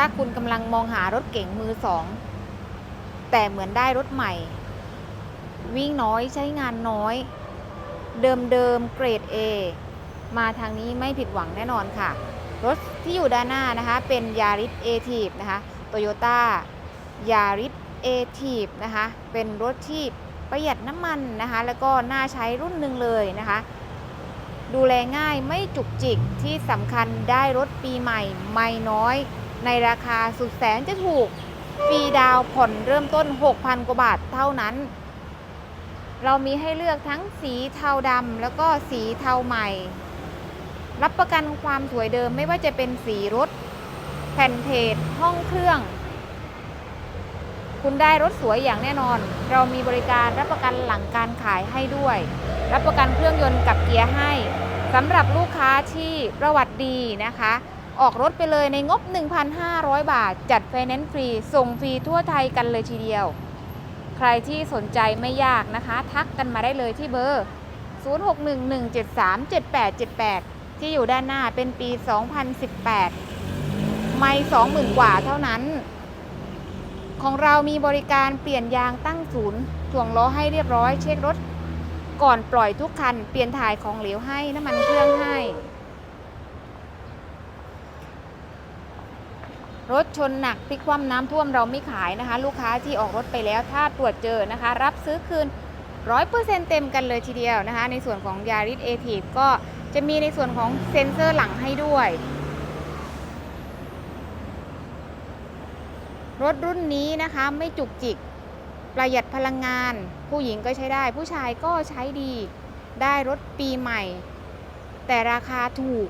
ถ้าคุณกำลังมองหารถเก๋งมือสองแต่เหมือนได้รถใหม่ วิ่งน้อยใช้งานน้อย เดิมๆเกรด A มาทางนี้ไม่ผิดหวังแน่นอนค่ะ รถที่อยู่ด้านหน้านะคะ เป็นยาริสเอทีฟนะคะโตโยต้ายาริสเอทีฟนะคะเป็นรถที่ประหยัดน้ำมันนะคะ แล้วก็น่าใช้รุ่นหนึ่งเลยนะคะ ดูแลง่ายไม่จุกจิกที่สำคัญได้รถปีใหม่ไม่น้อย ในราคาสุดแสนจะถูกฟรีดาวผ่อนเริ่มต้น 6,000 กว่าบาทเท่านั้น เรามีให้เลือกทั้งสีเทาดำแล้วก็สีเทาใหม่ รับประกันความสวยเดิมไม่ว่าจะเป็นสีรถ แผ่นเพจห้องเครื่อง คุณได้รถสวยอย่างแน่นอน เรามีบริการรับประกันหลังการขายให้ด้วย รับประกันเครื่องยนต์กับเกียร์ให้สำหรับลูกค้าที่ประวัติดีนะคะ ออกรถไปเลยในงบ 1,500 บาท จัดไฟแนนซ์ฟรี ส่งฟรีทั่วไทยกันเลยทีเดียว ใครที่สนใจไม่ยากนะคะ ทักกันมาได้เลยที่เบอร์ 0611737878 ที่อยู่ด้านหน้าเป็นปี 2018 ไม่20,000 กว่าเท่านั้น ของเรามีบริการเปลี่ยนยางตั้งศูนย์ถ่วงล้อให้เรียบร้อยเช็ครถ ก่อนปล่อยทุกคัน เปลี่ยนถ่ายของเหลวให้น้ำมันเครื่องให้ รถชนหนักพลิกคว่ำน้ำท่วมเราไม่ขายนะคะ ลูกค้าที่ออกรถไปแล้วถ้าตรวจเจอนะคะ รับซื้อคืน 100%เต็มกันเลยทีเดียวนะคะ ในส่วนของยาริสเอทีฟก็จะมีในส่วนของเซ็นเซอร์หลังให้ด้วย รถรุ่นนี้นะคะไม่จุกจิก ประหยัดพลังงาน ผู้หญิงก็ใช้ได้ ผู้ชายก็ใช้ดี ได้รถปีใหม่ แต่ราคาถูก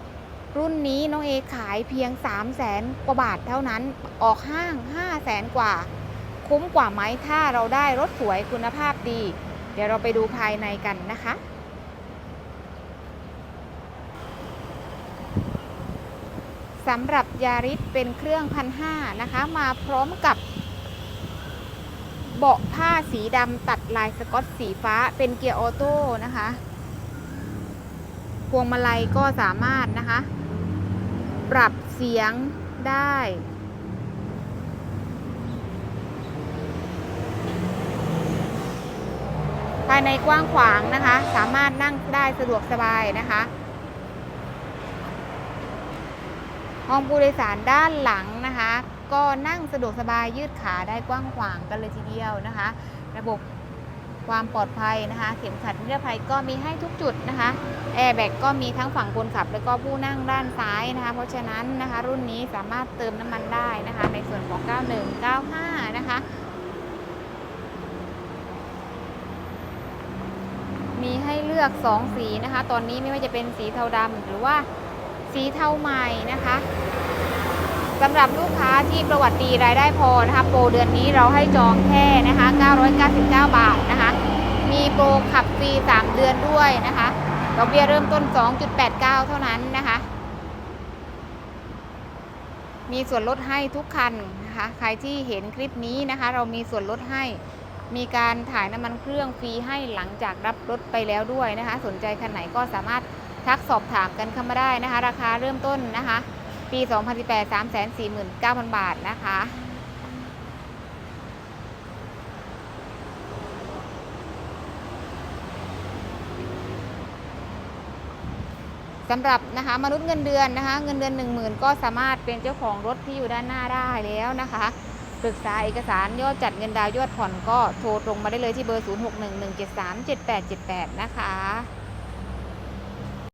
รุ่นนี้น้องเอขายเพียง 3 0 0แสนกว่าบาทเท่านั้น ออกห้าง5 0 0แสนกว่า คุ้มกว่าไหมถ้าเราได้รถสวยคุณภาพดี เดี๋ยวเราไปดูภายในกันนะคะ สำหรับยาริสเป็นเครื่องพันห้านะคะ มาพร้อมกับเบาะผ้าสีดำตัดลายสกอตสีฟ้าเป็นเกียร์ออโต้นะคะ พวงมาลัยก็สามารถนะคะ ปรับเสียงได้ ภายในกว้างขวางนะคะ สามารถนั่งได้สะดวกสบายนะคะ ห้องผู้โดยสารด้านหลังนะคะ ก็นั่งสะดวกสบายยืดขาได้กว้างขวางกันเลยทีเดียวนะคะ ระบบ ความปลอดภัยนะคะ เข็มขัดนิรภัยก็มีให้ทุกจุดนะคะแอร์แบ็กก็มีทั้งฝั่งคนขับ แล้วก็ผู้นั่งด้านซ้ายนะคะ เพราะฉะนั้นนะคะรุ่นนี้สามารถเติมน้ำมันได้นะคะ ในส่วนของ 91 95 นะคะ มีให้เลือก 2 สีนะคะ ตอนนี้ไม่ว่าจะเป็นสีเทาดำหรือว่าสีเทาใหม่นะคะสำหรับลูกค้าที่ประวัติดีรายได้พอนะคะ โปรเดือนนี้เราให้จองแค่นะคะ 999 บาทนะคะ มีโปรขับฟรี 3 เดือนด้วยนะคะดอกเบี้ยเริ่มต้น 2.89 เท่านั้นนะคะ มีส่วนลดให้ทุกคันนะคะ ใครที่เห็นคลิปนี้นะคะ เรามีส่วนลดให้ มีการถ่ายน้ำมันเครื่องฟรีให้หลังจากรับรถไปแล้วด้วยนะคะ สนใจคันไหนก็สามารถทักสอบถามกันเข้ามาได้นะคะ ราคาเริ่มต้นนะคะ ปี 2018 349,000 บาทนะคะ สำหรับนะคะมนุษย์เงินเดือนนะคะ เงินเดือน 10,000 ก็สามารถเป็นเจ้าของรถที่อยู่ด้านหน้าได้แล้วนะคะปรึกษาเอกสารยอดจัดเงินดาวยอดผ่อนก็โทรตรงมาได้เลยที่เบอร์ 0611737878 นะคะ